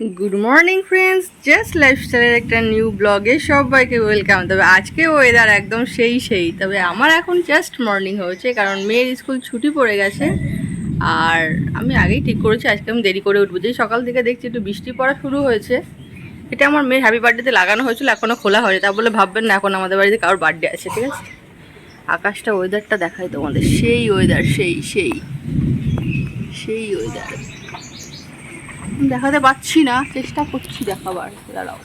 Good morning friends just লাইফস্টাইলের একটা new ব্লগে সবাইকে ওয়েলকাম তবে আজকে ওয়েদার একদম সেই সেই। তবে আমার এখন জাস্ট মর্নিং হয়েছে, কারণ মেয়ের স্কুল ছুটি পড়ে গেছে। আর আমি আগেই ঠিক করেছি, আজকে আমি দেরি করে উঠবো। যেই সকাল থেকে দেখছি একটু বৃষ্টি পড়া শুরু হয়েছে, এটা আমার মেয়ের হ্যাপি বার্থডেতে লাগানো হয়েছিল এখনও খোলা হয়নি। তা বলে ভাববেন না, এখন আমাদের বাড়িতে কারোর বার্থডে আছে, ঠিক আছে? আকাশটা ওয়েদারটা দেখাই তোমাদের। সেই ওয়েদার সেই সেই সেই ওয়েদার দেখাতে পাচ্ছি না, চেষ্টা করছি দেখাবার, দাঁড়াও।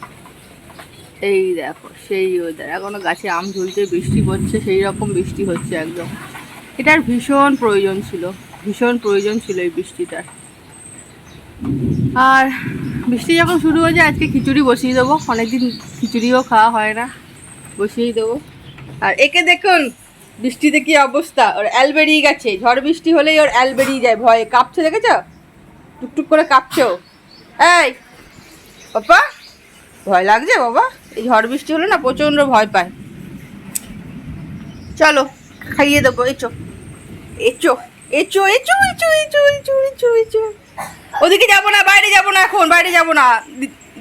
এই দেখো, সেই ওয়েদার এখনও গাছে আম ঝুলছে, বৃষ্টি পড়ছে, সেই রকম বৃষ্টি হচ্ছে একদম। এটার ভীষণ প্রয়োজন ছিল, ভীষণ প্রয়োজন ছিল এই বৃষ্টিটার। আর বৃষ্টি যখন শুরু হয়ে যায়, আজকে খিচুড়ি বসিয়ে দেবো। অনেকদিন খিচুড়িও খাওয়া হয় না, বসিয়েই দেবো। আর একে দেখুন, বৃষ্টিতে কি অবস্থা, ওর অ্যাল বেরিয়ে গেছে, ঝড় বৃষ্টি হলেই ওর অ্যাল বেরিয়ে যায়, ভয়ে কাঁপছে, দেখেছ? টুকটুক করে কাঁপছো এই, বাবা, ভয় লাগছে বাবা? এই ঝড় বৃষ্টি হলে না প্রচণ্ড ভয় পায়। চলো, খাইয়ে দেবো, এচো। এচো এচো এচো এচো এচো এচো এচো এচো। ওদিকে যাব না, বাইরে যাব না এখন, বাইরে যাব না।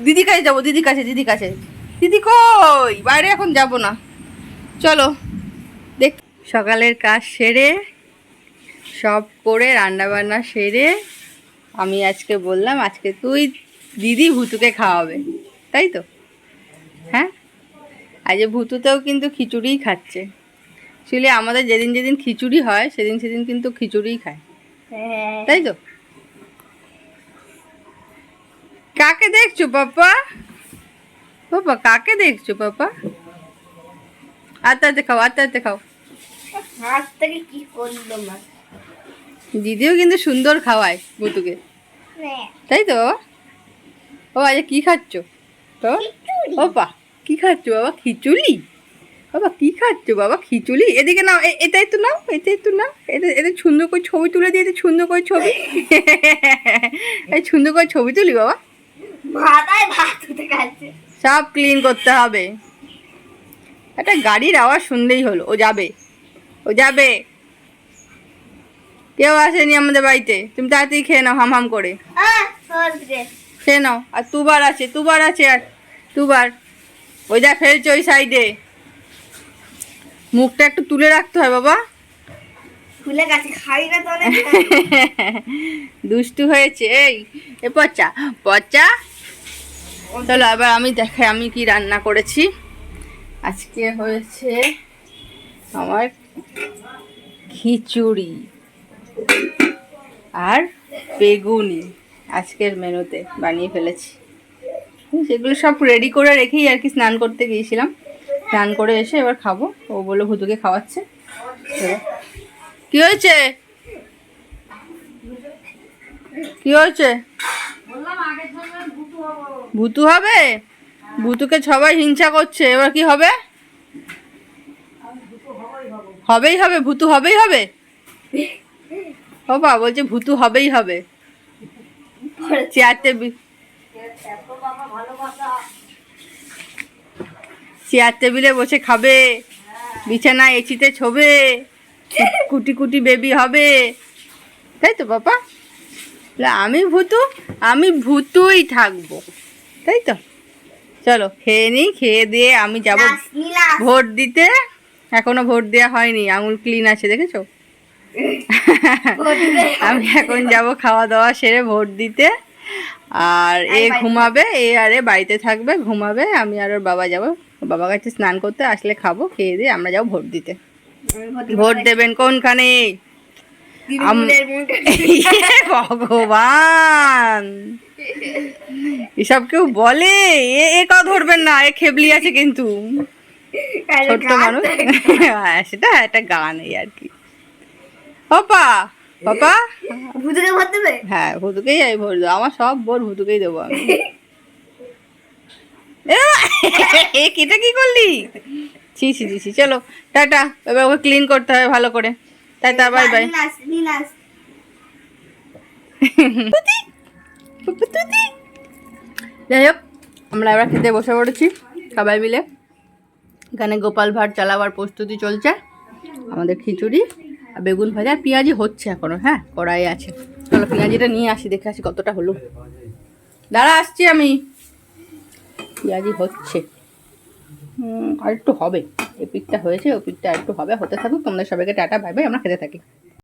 দিদি কাছে যাব, দিদি কাছে দিদি কাছে। দিদি কই? বাইরে এখন যাব না। চলো, দেখ সকালের কাজ সেরে, সব করে রান্নাবান্না সেরে আমি আজকে বললাম আজকে তুই দিদি ভুতুকে খাওয়াবে তাই তো? হ্যাঁ? আজ ভুতুতেও কিন্তু খিচুড়িই খাচ্ছে। অ্যাকচুয়ালি আমাদের যেদিন যেদিন খিচুড়ি হয় সেদিন সেদিন কিন্তু খিচুড়িই খায়। তাই তো? কাকে দেখছ পাপা? পাপা কাকে দেখছ পাপা? আস্তে আস্তে খাও আস্তে আস্তে খাও। হাত থেকে কি করল মা? দিদিও কিন্তু সুন্দর খাওয়ায় ভুতুকে তাই তো? ও আজ কি খাচ্ছ? তো? বাবা কি খাচ্ছ বাবা? খিচুড়ি? বাবা কি খাচ্ছ বাবা? খিচুড়ি? এদিকে নাও এটাই তো নাও এটাই তো নাও। এটা এটা সুন্দর করে ছবি তুলে দিয়ে সুন্দর করে ছবি। এই সুন্দর করে ছবি তুলি বাবা। সব ক্লিন করতে হবে। একটা গাড়ির আওয়াজ শুনলেই হলো ও যাবে। ও যাবে। কেউ আসেনি আমাদের বাড়িতে। তুমি তাড়াতাড়ি খেয়ে নাও হাম হাম করে। খেয়ে নাও। আর তুবার আছে তুবার আছে আর তুবার। ওই যা ফেলছে ওই সাইডে। মুখটা একটু তুলে রাখতে হয় বাবা। খুলে গেছে খাই না তো দুষ্টু হয়েছে এই। এ পচা পচা। চলো এবার আমি দেখাই আমি কি রান্না করেছি। আজকে হয়েছে আমার খিচুড়ি। আর বেগুনি আজকের মেনুতে বানিয়ে ফেলেছি। সেগুলো সব রেডি করে রেখেই আর কি স্নান করতে গিয়েছিলাম। স্নান করে এসে এবার খাব। ও বলে ভুতুকে খাওয়াচ্ছে। কি হয়েছে? কি হয়েছে? ভুতু হবে? ভুতুকে সবাই হিংসা করছে। এবার কি হবে? হবেই হবে। ভুতু হবেই হবে? বাবা বলছে ভুতু হবেই হবে। চেয়ার টেবিল চেয়ার টেবিলে বসে খাবে। বিছানা এচিতে ছবে কুটি কুটি বেবি হবে। তাই তো বাবা? আমি ভূতু আমি ভূতুই থাকব। তাই তো? চলো খেয়ে নিই খেয়ে দিয়ে আমি যাব ভোট দিতে। এখনও ভোট দেওয়া হয়নি আঙুল ক্লিন আছে দেখেছ? আমি এখন যাব খাওয়া দাওয়া সেরে ভোট দিতে। আর এ ঘুমাবে এ আরে বাড়িতে থাকবে ঘুমাবে। আমি আর ওর বাবা যাব। বাবা কাছে স্নান করতে আসলে খাব খেয়ে দিয়ে আমরা যাব ভোট দিতে। ভোট দেবেন কোনখানে? ইয়ে ভগবান! এসব কেউ বলে? এ এ ধরবেন না এ খেবলি আছে কিন্তু। ছোট্ট মানুষ। হ্যাঁ সেটা একটা গান এই আর কি। পাপা পাপা? ভুতুকে ভর দেবে? হ্যাঁ ভুতুকেই আমি ভোট দেবো। আমার সব ভোট ভুতুকেই দেবো আমি। এ বাবা, এ কি করলি? ছি ছি ছি ছি চলো টাটা। এবার ওকে ক্লিন করতে হবে ভালো করে। তাই টাটা বাই বাই যাই হোক আমরা এবার খেতে বসে পড়েছি সবাই মিলে। এখানে গোপাল ভাট চালাবার প্রস্তুতি চলছে আমাদের খিচুড়ি। আর বেগুন ভাজা আর পেঁয়াজি হচ্ছে এখনও হ্যাঁ কড়াই আছে। চলো পেঁয়াজিটা নিয়ে আসি, দেখে আসি কতটা হলো। দাঁড়া, আসছি আমি। পেঁয়াজি হচ্ছে। আর একটু হবে। এ পিকটা হয়েছে, ও পিকটা একটু হবে, হতে থাকুক। তোমাদের সবাইকে টাটা ভাই আমরা খেতে থাকি।